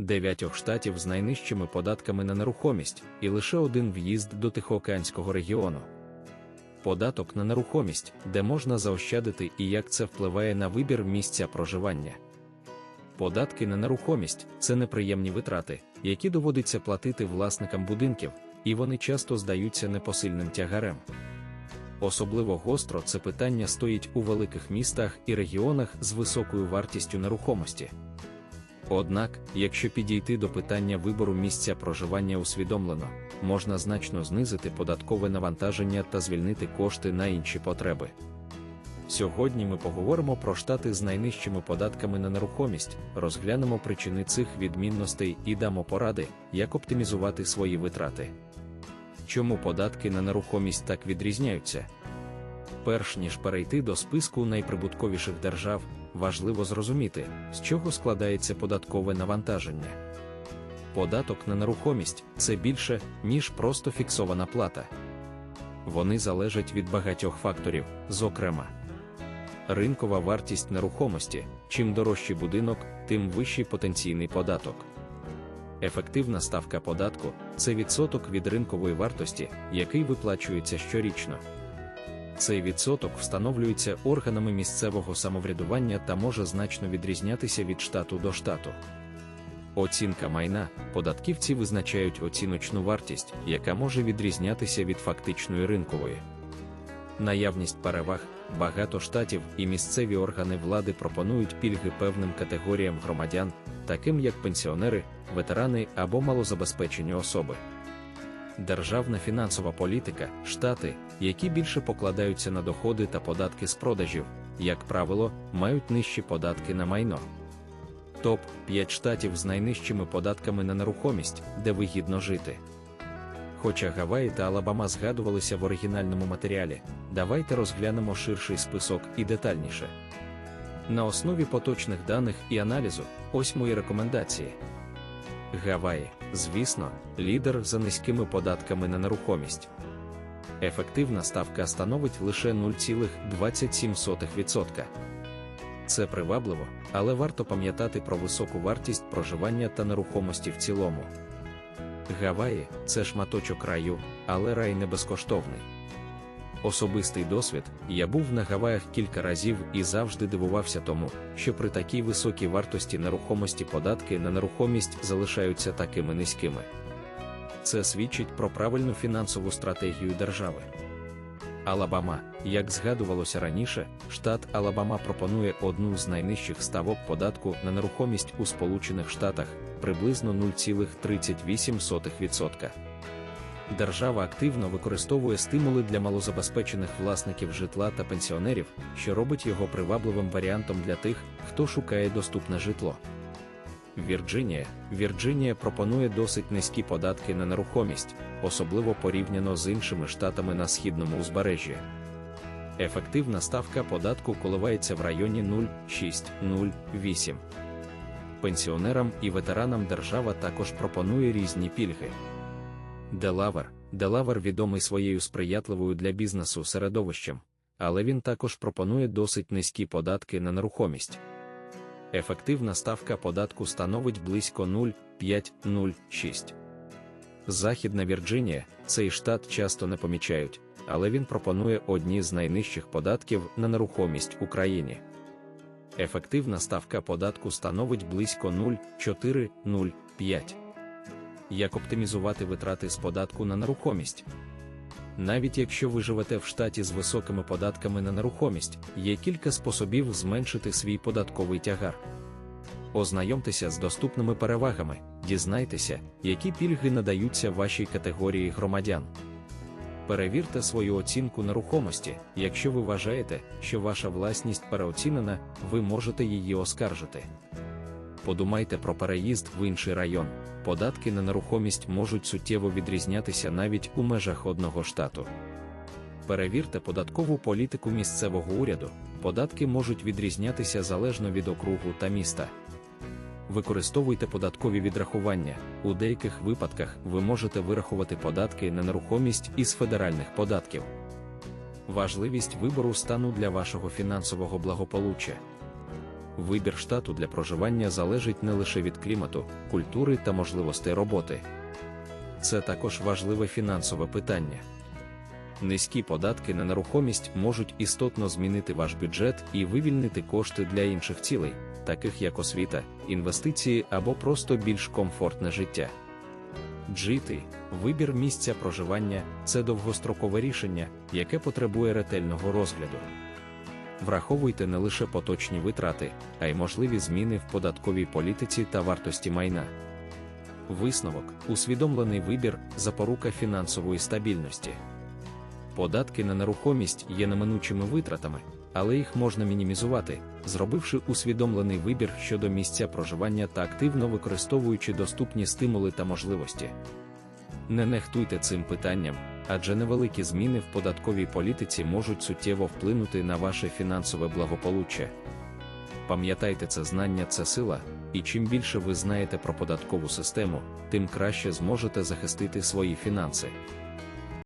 дев'ятьох штатів з найнижчими податками на нерухомість і лише один в'їзд до Тихоокеанського регіону. Податок на нерухомість, де можна заощадити і як це впливає на вибір місця проживання. Податки на нерухомість це неприємні витрати, які доводиться платити власникам будинків, і вони часто здаються непосильним тягарем. Особливо гостро це питання стоїть у великих містах і регіонах з високою вартістю нерухомості. Однак, якщо підійти до питання вибору місця проживання усвідомлено, можна значно знизити податкове навантаження та звільнити кошти на інші потреби. Сьогодні ми поговоримо про штати з найнижчими податками на нерухомість, розглянемо причини цих відмінностей і дамо поради, як оптимізувати свої витрати. Чому податки на нерухомість так відрізняються? Перш ніж перейти до списку найприбутковіших держав, важливо зрозуміти, з чого складається податкове навантаження. Податок на нерухомість це більше, ніж просто фіксована плата. Вони залежать від багатьох факторів, зокрема, ринкова вартість нерухомості. Чим дорожчий будинок, тим вищий потенційний податок. Ефективна ставка податку це відсоток від ринкової вартості, який виплачується щорічно. Цей відсоток встановлюється органами місцевого самоврядування та може значно відрізнятися від штату до штату. Оцінка майна податківці визначають оціночну вартість, яка може відрізнятися від фактичної ринкової. Наявність переваг, багато штатів і місцеві органи влади пропонують пільги певним категоріям громадян, таким як пенсіонери, ветерани або малозабезпечені особи. Державна фінансова політика, штати, які більше покладаються на доходи та податки з продажів, як правило, мають нижчі податки на майно. Топ 5 штатів з найнижчими податками на нерухомість, де вигідно жити. Хоча Гаваї та Алабама згадувалися в оригінальному матеріалі, давайте розглянемо ширший список і детальніше. На основі поточних даних і аналізу, ось мої рекомендації. Гаваї, звісно, лідер за низькими податками на нерухомість. Ефективна ставка становить лише 0,27%. Це привабливо, але варто пам'ятати про високу вартість проживання та нерухомості в цілому. Гаваї це шматочок раю, але рай не безкоштовний. Особистий досвід, я був на Гаваях кілька разів і завжди дивувався тому, що при такій високій вартості нерухомості податки на нерухомість залишаються такими низькими. Це свідчить про правильну фінансову стратегію держави. Алабама, як згадувалося раніше, штат Алабама пропонує одну з найнижчих ставок податку на нерухомість у Сполучених Штатах приблизно 0,38%. Держава активно використовує стимули для малозабезпечених власників житла та пенсіонерів, що робить його привабливим варіантом для тих, хто шукає доступне житло. Вірджинія Вірджинія пропонує досить низькі податки на нерухомість, особливо порівняно з іншими штатами на східному узбережжі. Ефективна ставка податку коливається в районі 0,6-0,8. Пенсіонерам і ветеранам держава також пропонує різні пільги. Делавер Делавер відомий своєю сприятливою для бізнесу середовищем, але він також пропонує досить низькі податки на нерухомість. Ефективна ставка податку становить близько 0,5-0,6. Західна Вірджинія, цей штат часто не помічають, але він пропонує одні з найнижчих податків на нерухомість в Україні. Ефективна ставка податку становить близько 0,4-0,5. Як оптимізувати витрати з податку на нерухомість? Навіть якщо ви живете в штаті з високими податками на нерухомість, є кілька способів зменшити свій податковий тягар. Ознайомтеся з доступними перевагами, дізнайтеся, які пільги надаються вашій категорії громадян. Перевірте свою оцінку нерухомості. Якщо ви вважаєте, що ваша власність переоцінена, ви можете її оскаржити. Подумайте про переїзд в інший район. Податки на нерухомість можуть суттєво відрізнятися навіть у межах одного штату. Перевірте податкову політику місцевого уряду. Податки можуть відрізнятися залежно від округу та міста. Використовуйте податкові відрахування. У деяких випадках ви можете вирахувати податки на нерухомість із федеральних податків. Важливість вибору стану для вашого фінансового благополуччя. Вибір штату для проживання залежить не лише від клімату, культури та можливостей роботи. Це також важливе фінансове питання. Низькі податки на нерухомість можуть істотно змінити ваш бюджет і вивільнити кошти для інших цілей, таких як освіта, інвестиції або просто більш комфортне життя. Жити, вибір місця проживання це довгострокове рішення, яке потребує ретельного розгляду. Враховуйте не лише поточні витрати, а й можливі зміни в податковій політиці та вартості майна. Висновок, усвідомлений вибір, запорука фінансової стабільності. Податки на нерухомість є неминучими витратами, але їх можна мінімізувати, зробивши усвідомлений вибір щодо місця проживання та активно використовуючи доступні стимули та можливості. Не нехтуйте цим питанням, адже невеликі зміни в податковій політиці можуть суттєво вплинути на ваше фінансове благополуччя. Пам'ятайте, це знання це сила, і чим більше ви знаєте про податкову систему, тим краще зможете захистити свої фінанси.